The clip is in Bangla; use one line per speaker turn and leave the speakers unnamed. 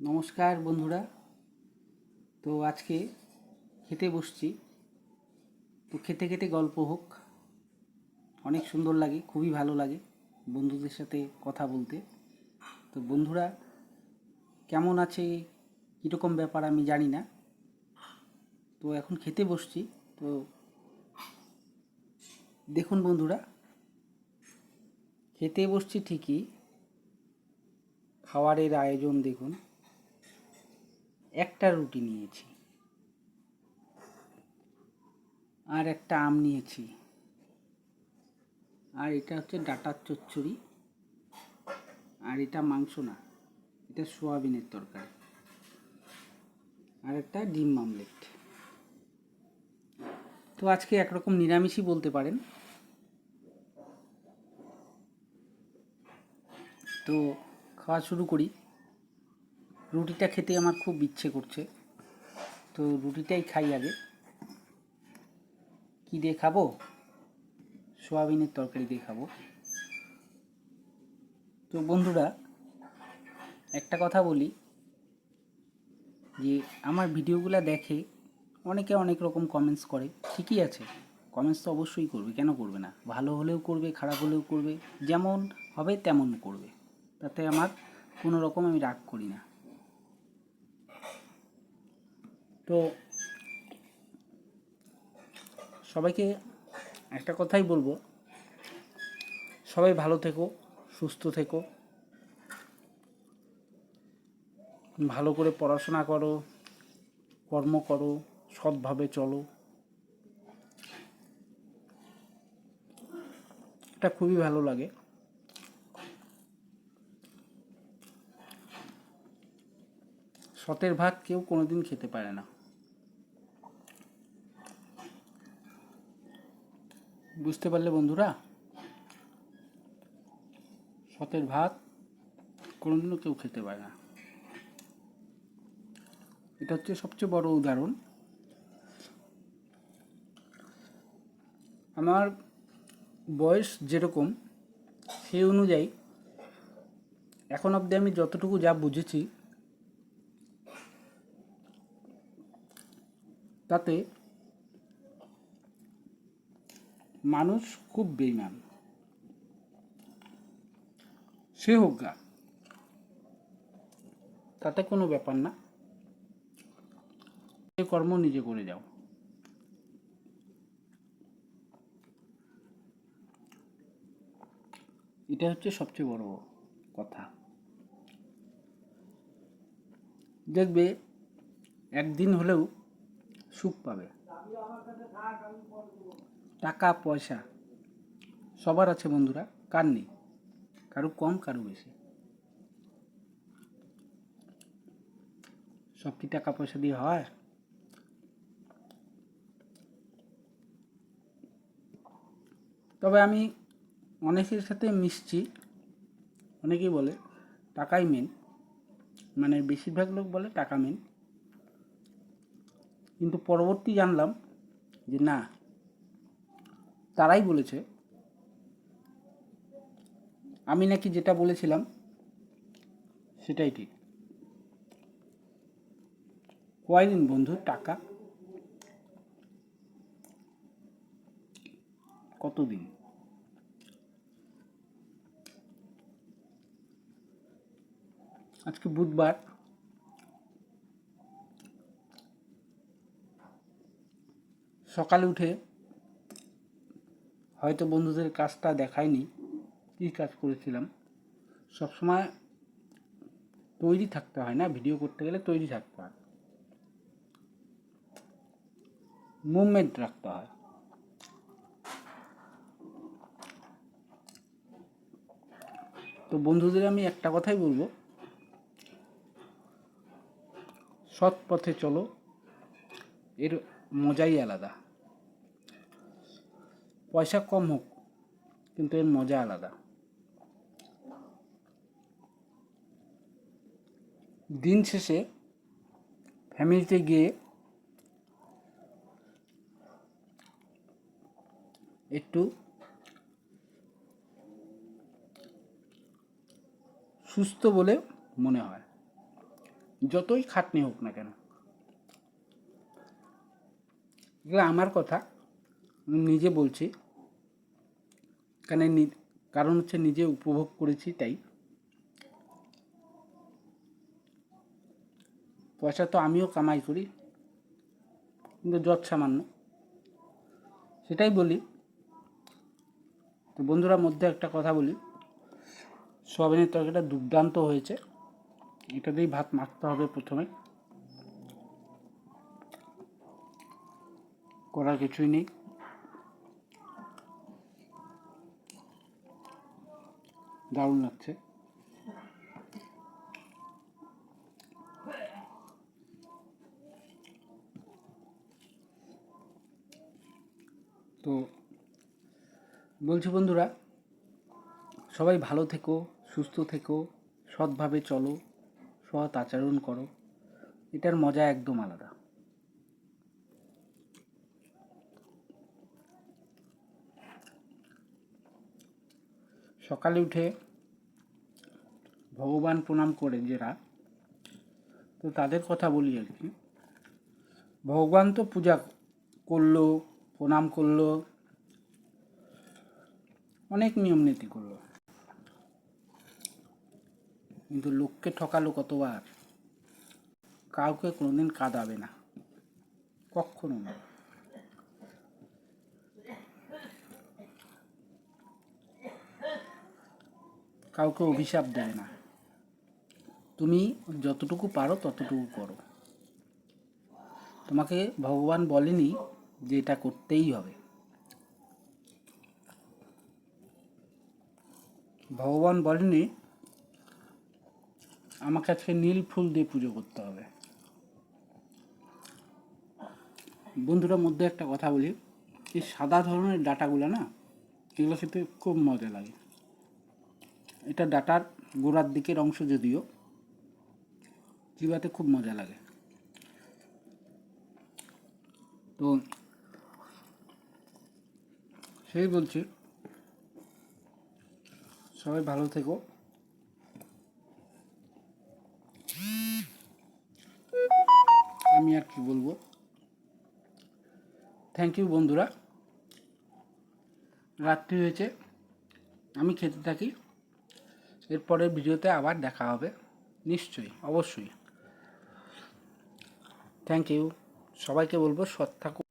নমস্কার বন্ধুরা। তো আজকে খেতে বসছি। তো খেতে খেতে গল্প হোক। অনেক সুন্দর লাগে, খুবই ভালো লাগে বন্ধুদের সাথে কথা বলতে। তো বন্ধুরা, কেমন আছে? কীরকম ব্যাপার আমি জানি না। তো এখন খেতে বসছি। তো দেখুন বন্ধুরা, খেতে বসছি ঠিকই। খাবারের আয়োজন দেখুন। একটা রুটি নিয়েছি। আর একটা আম নিয়েছি। আর এটা হচ্ছে ডাটার চচ্চড়ি। আর এটা মাংস না, এটা সোয়াবিনের তরকারি। আর একটা ডিম মামলেট তো আজকে একরকম নিরামিষই বলতে পারেন। তো খাওয়া শুরু করি। রুটিটা খেতে আমার খুব ইচ্ছে করছে। তো রুটিটাই খাই আগে। কী দিয়ে খাব? সোয়াবিনের তরকারি দিয়ে খাব। তো বন্ধুরা, একটা কথা বলি যে, আমার ভিডিওগুলো দেখে অনেকে অনেক রকম কমেন্টস করে। ঠিকই আছে কমেন্টস তো অবশ্যই করবে, কেন করবে না? ভালো হলেও করবে, খারাপ হলেও করবে, যেমন হবে তেমন করবে। তাতে আমার কোনো রকম আমি রাগ করি না। তো সবাইকে একটা কথাই বলব। সবাই ভালো থেকো, সুস্থ থেকো। ভালো করে পড়াশোনা করো, কর্ম করো, সৎভাবে চলো। এটা খুবই ভালো লাগে। সতের ভাত কেউ কোনোদিন খেতে পারে না। বুঝতে পারলে বন্ধুরা? সতের ভাত, কোনোদিনও কেউ খেতে পারে না। এটা হচ্ছে সবচেয়ে বড় উদাহরণ। আমার বয়স যেরকম, সেই অনুযায়ী এখন অবধি আমি যতটুকু যা বুঝেছি, তাতে মানুষ খুব বেইমান সে হোক গা, তাতে কোনো ব্যাপার না। যে কর্ম নিজে করে যাও। এটা হচ্ছে সবচেয়ে বড় কথা। দেখবে, একদিন হলেও সুখ পাবে। টাকা পয়সা সবার আছে বন্ধুরা, কার নেই? কারও কম কারও বেশি। সব কি টাকা পয়সা দিয়ে হয়? তবে আমি অনেকের সাথে মিশছি। অনেকেই বলে, টাকাই মেন মানে বেশিরভাগ লোক বলে, টাকা মেন কিন্তু পরবর্তী জানলাম যে না তারাই বলেছে। আমি নাকি যেটা বলেছিলাম, সেটাই ঠিক। কয়দিন বন্ধু, টাকা? কতদিন? আজকে বুধবার। সকালে উঠে হয়তো বন্ধুদের কাজটা দেখায়নি, কী কাজ করেছিলাম। সবসময় তৈরি থাকতে হয় না, ভিডিও করতে গেলে তৈরি থাকতে হয়। মুভমেন্ট রাখতে হয়। তো বন্ধুদের আমি একটা কথাই বলব, সৎ পথে চলো, এর মজাই আলাদা। পয়সা কম হোক, কিন্তু এর মজা আলাদা। দিন শেষে ফ্যামিলিতে গিয়ে একটু সুস্থ বলে মনে হয়। যতই খাটনি হোক না কেন। এগুলো আমার কথা। নিজে বলছি। কারণ কারণ হচ্ছে নিজে উপভোগ করেছি তাই। পয়সা তো আমিও কামাই করি, কিন্তু যত সামান্য। সেটাই বলি। তো বন্ধুরা, মধ্যে একটা কথা বলি। সোয়াবিনের তরকারিটা দুর্দান্ত হয়েছে। এটা দিয়েই ভাত মাখতে হবে প্রথমে। করার কিছুই নেই। দারুণ লাগছে। তো বলছি বন্ধুরা, সবাই ভালো থেকো, সুস্থ থেকো, সৎভাবে চলো, সৎ আচরণ করো, এটার মজা একদম আলাদা। সকালে উঠে ভগবান প্রণাম করে যারা, তো তাদের কথা বলি আর কি। ভগবান তো পূজা করল, প্রণাম করল, অনেক নিয়ম নীতি করল। কিন্তু লোককে ঠকালো কতবার? কাউকে কোনোদিন কাঁদাবে না। কখনো না। কাউকে অভিশাপ দেয় না। তুমি যতটুকু পারো ততটুকু করো। তোমাকে ভগবান বলেনি যে এটা করতেই হবে। ভগবান বলেনি, আমাকে আজকে নীল ফুল দিয়ে পুজো করতে হবে। বন্ধুরা মধ্যে একটা কথা বলি, এই সাদা ধরনের ডাটাগুলো না, এগুলো খেতে খুব মজা লাগে। এটা ডাটার গোড়ার দিকের অংশ যদিও চিবাতে খুব মজা লাগে। তো সেই বলছি, সবাই ভালো থেকো। আমি আর কি বলব? থ্যাংক ইউ বন্ধুরা। রাত্রি হয়েছে, আমি খেতে থাকি। এরপরের ভিডিওতে আবার দেখা হবে। নিশ্চয়ই, অবশ্যই। থ্যাংক ইউ সবাইকে বলব, সৎ থাকো থাকো ওকে